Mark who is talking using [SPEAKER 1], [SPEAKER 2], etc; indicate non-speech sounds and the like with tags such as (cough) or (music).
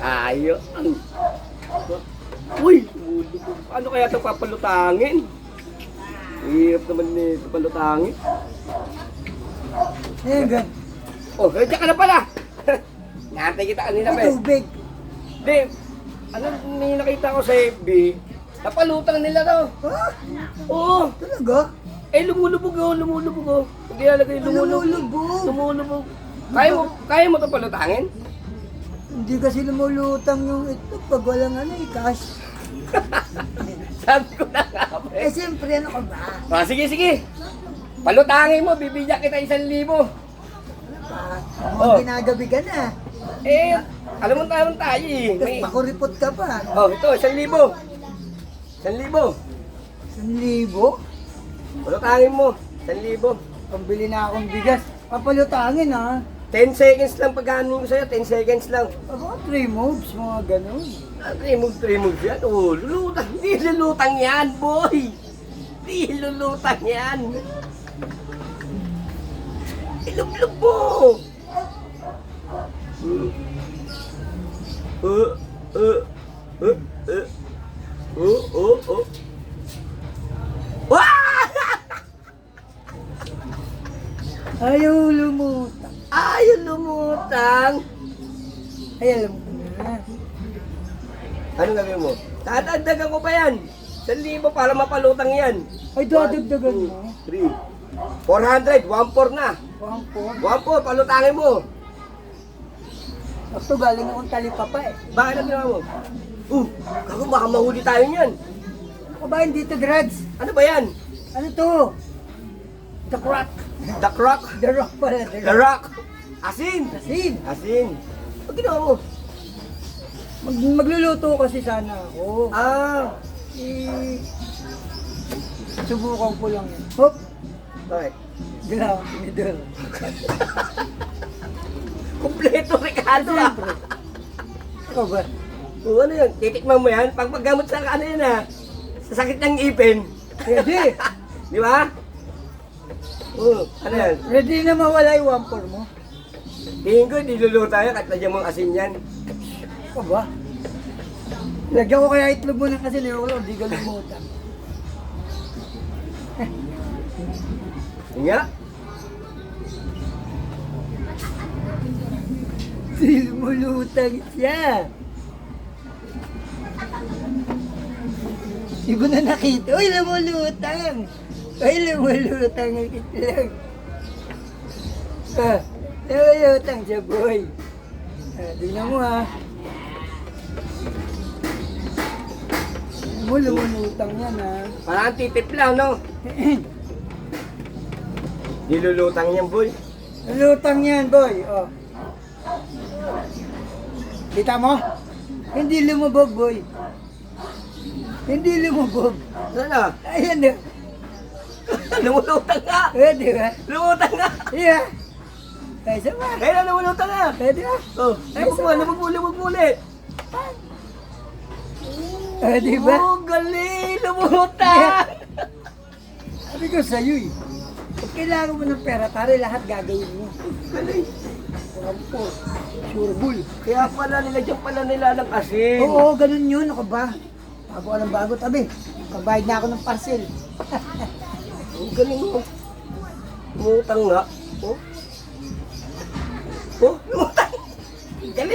[SPEAKER 1] Ayo. Uy. Ano kaya ito papalutangin? Hirap naman nito palutangin.
[SPEAKER 2] Ayan, gan.
[SPEAKER 1] Oh, nandiyan ka na pala. (laughs) Natay kita kanina pa eh.
[SPEAKER 2] tubig.
[SPEAKER 1] Di, ano may nakita ko sa FB, napalutang nila to.
[SPEAKER 2] Ha?
[SPEAKER 1] Oo.
[SPEAKER 2] Talaga?
[SPEAKER 1] Eh, lumulubog oh, lumulubog oh. Hindi alagay lumulubog.
[SPEAKER 2] Lumulubog.
[SPEAKER 1] Lumulubog. Kaya mo, kaya mo ito palutangin?
[SPEAKER 2] Hindi kasi lumulutang yung itlog pag walang ano eh, cash. (laughs)
[SPEAKER 1] Sabi ko na nga ba
[SPEAKER 2] Eh, siyempre, ano ka ba?
[SPEAKER 1] Ah, sige, sige. Palutangin mo, bibigyan kita isang libo.
[SPEAKER 2] Pa,
[SPEAKER 1] Oh.
[SPEAKER 2] oh. ginagabi ka na.
[SPEAKER 1] Eh, alam mo naman tayo eh.
[SPEAKER 2] Tapos
[SPEAKER 1] May...
[SPEAKER 2] pakuripot ka pa.
[SPEAKER 1] Oh, ito, isang libo. Isang libo.
[SPEAKER 2] Isang libo?
[SPEAKER 1] Palutangin mo, isang libo.
[SPEAKER 2] Pambili na akong bigas. Papalutangin ha.
[SPEAKER 1] 10 seconds lang pagkanin ko sa'yo, 10 seconds lang.
[SPEAKER 2] Aba, three moves, mga ganun.
[SPEAKER 1] Ah, Remove, remove yan. Oh, lulutang. (laughs) Hindi lulutang yan, boy. Hindi lulutang yan. Ilublog mo. Uh, uh, uh, uh, uh. Oh, oh, oh. Wah!
[SPEAKER 2] Ayaw lumutang.
[SPEAKER 1] Ayaw lumutang.
[SPEAKER 2] Ay, alam ko na.
[SPEAKER 1] Anong gagawin mo? Tatagdagan ko pa yan. 1,000 para mapalutang yan.
[SPEAKER 2] Ay, dadagdagan mo.
[SPEAKER 1] 3, 400, 1-4 na.
[SPEAKER 2] Pang po.
[SPEAKER 1] 1-4, palutangin mo.
[SPEAKER 2] Ito, galing akong talipapa eh.
[SPEAKER 1] Bakit ang ginawa mo? Uh, kako baka mahuli tayo niyan.
[SPEAKER 2] Ako ba hindi to drugs?
[SPEAKER 1] Ano ba yan?
[SPEAKER 2] Ano to? The crack.
[SPEAKER 1] The Croc?
[SPEAKER 2] The rock pala. The
[SPEAKER 1] The
[SPEAKER 2] rock.
[SPEAKER 1] Rock? Asin?
[SPEAKER 2] Asin.
[SPEAKER 1] Asin. Ano ginawa mo?
[SPEAKER 2] Mag magluluto kasi sana ako.
[SPEAKER 1] Ah,
[SPEAKER 2] Eh, subukan ko lang yan. Hop!
[SPEAKER 1] bakit?
[SPEAKER 2] Gila, middle. (laughs)
[SPEAKER 1] Kompleto Ricardo ah.
[SPEAKER 2] Ikaw ba?
[SPEAKER 1] O ano yun? Titikman mo yan? Pag paggamot sa ano yan ah. Sa sakit ng ipin.
[SPEAKER 2] Ready? (laughs)
[SPEAKER 1] Di ba? Oo, ano yan?
[SPEAKER 2] Ready na mawala yung wampor mo?
[SPEAKER 1] Tingin ko, niluluto tayo kahit lagyan mong asin yan.
[SPEAKER 2] Ikaw ba? Lagyan ko kaya itlog mo ng kasi niyo, hindi ka lumutan.
[SPEAKER 1] Nga.
[SPEAKER 2] Hindi lumulutang siya. Hindi ko na nakita. Uy, lumulutang! Uy, lumulutang ang itlog. Ah, lumulutang siya, boy. Ah, tingnan mo ha. Tingnan mo, lumulutang yan ha.
[SPEAKER 1] Parang titip lang, no? (clears throat) Nilulutang yan, boy.
[SPEAKER 2] Lumulutang yan, boy. Oh. Kita mo? Hindi lumubog, boy. Hindi lumubog.
[SPEAKER 1] Ano?
[SPEAKER 2] Ayan na. (laughs)
[SPEAKER 1] Lumulutang nga!
[SPEAKER 2] Eh, di ba?
[SPEAKER 1] Lumutang nga!
[SPEAKER 2] Yeah. Isa ba?
[SPEAKER 1] Kaya lumulutang nga!
[SPEAKER 2] Pwede ba?
[SPEAKER 1] Oh, lumog mo, lumog mo, lumog mo ulit.
[SPEAKER 2] Eh, di ba?
[SPEAKER 1] Oh, galing! Lumulutang! (laughs)
[SPEAKER 2] Sabi ko sa'yo eh. Pag kailangan mo ng pera, tari lahat gagawin mo.
[SPEAKER 1] Galing!
[SPEAKER 2] Rampo, sure bull.
[SPEAKER 1] Kaya pala nilagyan pala nila ng asin.
[SPEAKER 2] Oo, ganun yun. Ako ba? Bago ka ng bago, tabi. Kabayad na ako ng parcel.
[SPEAKER 1] Ang (laughs) galing mo. Lumutang nga. Oh? Oh, lumayan. Dami